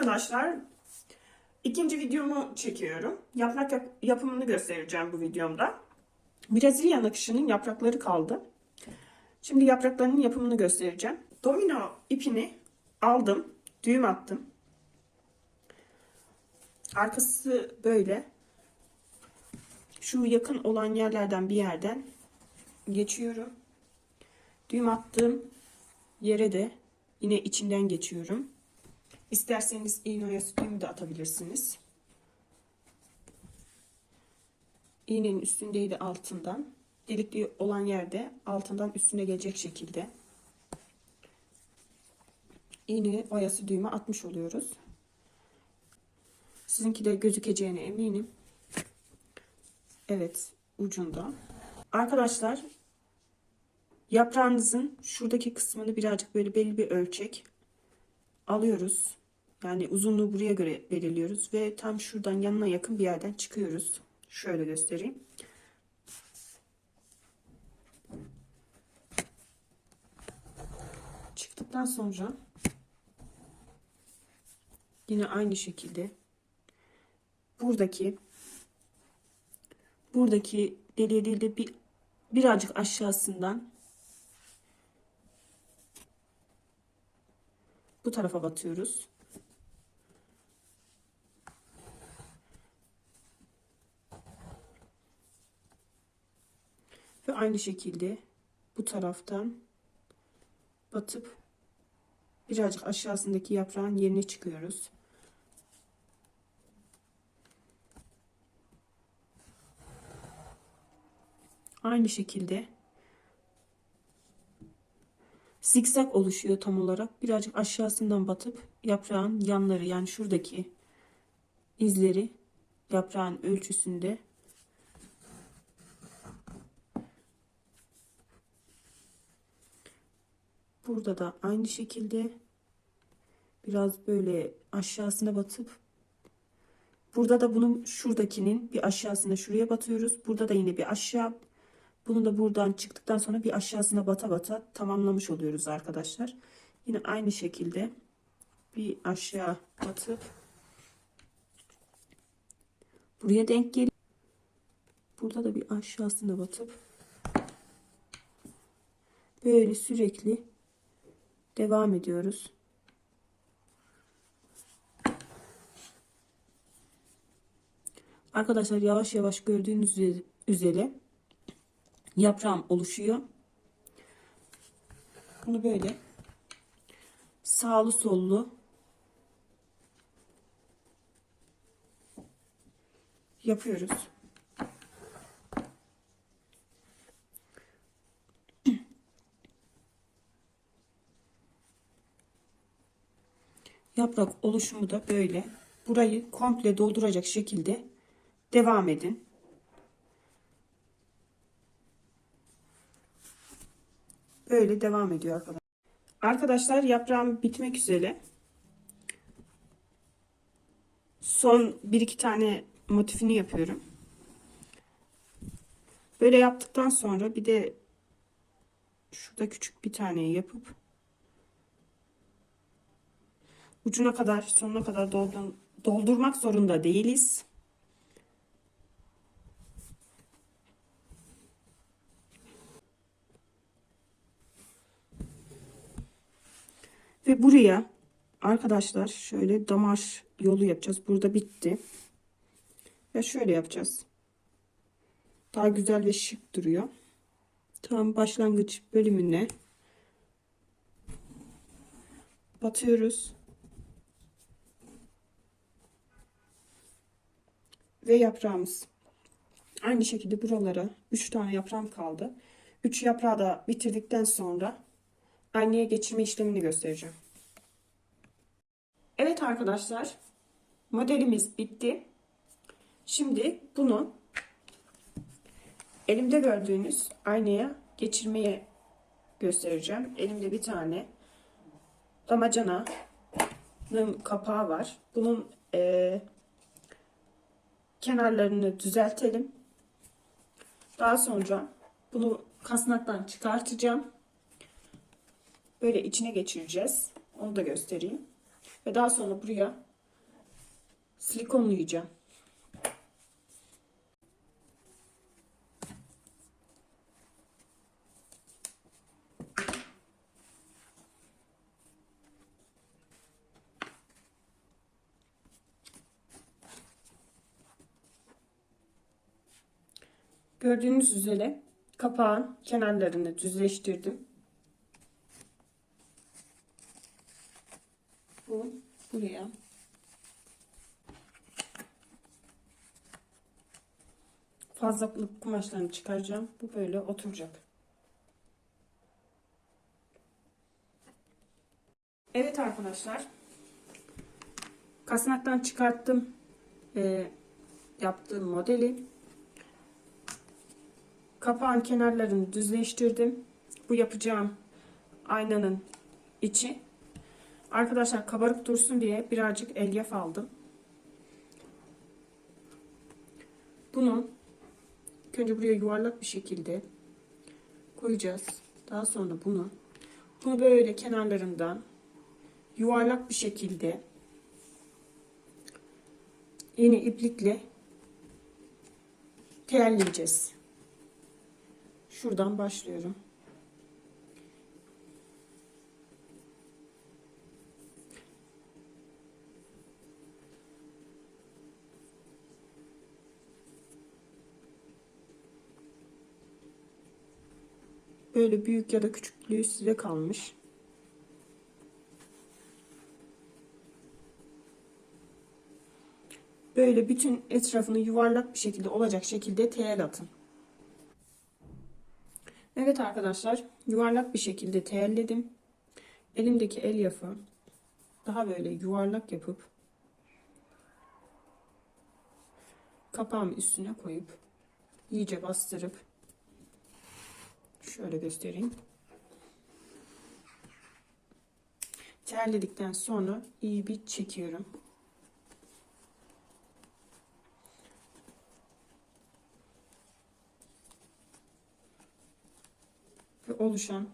Arkadaşlar ikinci videomu çekiyorum. Yaprak yap- yapımını göstereceğim bu videomda. Brezilya nakışının yaprakları kaldı. Şimdi yapraklarının yapımını göstereceğim. Domino ipini aldım. Düğüm attım. Arkası böyle. Şu yakın olan yerlerden bir yerden geçiyorum. Düğüm attığım yere de yine içinden geçiyorum. İsterseniz iğne oyası düğümü de atabilirsiniz. İğnenin üstündeydi altından. Delikli olan yerde altından üstüne gelecek şekilde iğne oyası düğümü atmış oluyoruz. Sizinki de gözükeceğine eminim. Evet ucunda. Arkadaşlar yaprağınızın şuradaki kısmını birazcık böyle belli bir ölçek alıyoruz. Yani uzunluğu buraya göre belirliyoruz ve tam şuradan yanına yakın bir yerden çıkıyoruz. Şöyle göstereyim. Çıktıktan sonra yine aynı şekilde buradaki buradaki deliğe değil de bir birazcık aşağısından bu tarafa batıyoruz. Ve aynı şekilde bu taraftan batıp birazcık aşağısındaki yaprağın yerine çıkıyoruz. Aynı şekilde zikzak oluşuyor tam olarak. Birazcık aşağısından batıp yaprağın yanları yani şuradaki izleri yaprağın ölçüsünde Burada da aynı şekilde biraz böyle aşağısına batıp burada da bunun şuradakinin bir aşağısına şuraya batıyoruz. Burada da yine bir aşağı bunu da buradan çıktıktan sonra bir aşağısına bata bata tamamlamış oluyoruz arkadaşlar. Yine aynı şekilde bir aşağı batıp buraya denk geliyor. Burada da bir aşağısına batıp böyle sürekli devam ediyoruz. Arkadaşlar yavaş yavaş gördüğünüz üzere yaprağım oluşuyor. Bunu böyle sağlı sollu yapıyoruz. Yaprak oluşumu da böyle. Burayı komple dolduracak şekilde devam edin. Böyle devam ediyor arkadaşlar. Arkadaşlar yaprağım bitmek üzere. Son bir iki tane motifini yapıyorum. Böyle yaptıktan sonra bir de şurada küçük bir tane yapıp ucuna kadar sonuna kadar doldurmak, doldurmak zorunda değiliz. Ve buraya arkadaşlar şöyle damar yolu yapacağız. Burada bitti. Ve şöyle yapacağız. Daha güzel ve şık duruyor. Tam başlangıç bölümüne batıyoruz. Ve yaprağımız. Aynı şekilde buralara 3 tane yaprağım kaldı. 3 yaprağı da bitirdikten sonra anneye geçirme işlemini göstereceğim. Evet arkadaşlar. Modelimiz bitti. Şimdi bunu elimde gördüğünüz aynaya geçirmeye göstereceğim. Elimde bir tane damacananın kapağı var. Bunun e, kenarlarını düzeltelim. Daha sonra bunu kasnaktan çıkartacağım. Böyle içine geçireceğiz. Onu da göstereyim. Ve daha sonra buraya silikonlayacağım. Gördüğünüz üzere kapağın kenarlarını düzleştirdim. Bu buraya. Fazlalık kumaşlarını çıkaracağım. Bu böyle oturacak. Evet arkadaşlar. Kasnaktan çıkarttım. Ee, yaptığım modeli. Kapağın kenarlarını düzleştirdim. Bu yapacağım aynanın içi. Arkadaşlar kabarık dursun diye birazcık elyaf aldım. Bunu önce buraya yuvarlak bir şekilde koyacağız. Daha sonra bunu bunu böyle kenarlarından yuvarlak bir şekilde yeni iplikle teyelleyeceğiz. Şuradan başlıyorum. Böyle büyük ya da küçüklüğü size kalmış. Böyle bütün etrafını yuvarlak bir şekilde olacak şekilde teyel atın. Evet arkadaşlar yuvarlak bir şekilde teyelledim. Elimdeki elyafı daha böyle yuvarlak yapıp kapağımın üstüne koyup iyice bastırıp şöyle göstereyim. Terledikten sonra iyi bir çekiyorum. Oluşan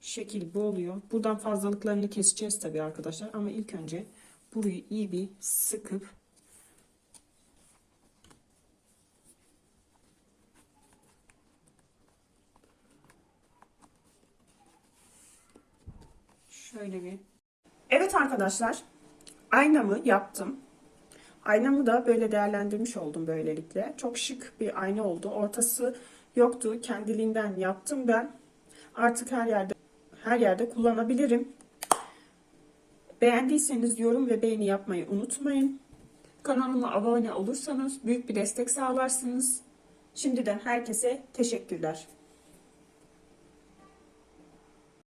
şekil bu oluyor. Buradan fazlalıklarını keseceğiz tabii arkadaşlar. Ama ilk önce burayı iyi bir sıkıp Şöyle bir. Evet arkadaşlar. Aynamı yaptım. Aynamı da böyle değerlendirmiş oldum böylelikle. Çok şık bir ayna oldu. Ortası yoktu. Kendiliğinden yaptım ben. Artık her yerde her yerde kullanabilirim. Beğendiyseniz yorum ve beğeni yapmayı unutmayın. Kanalıma abone olursanız büyük bir destek sağlarsınız. Şimdiden herkese teşekkürler.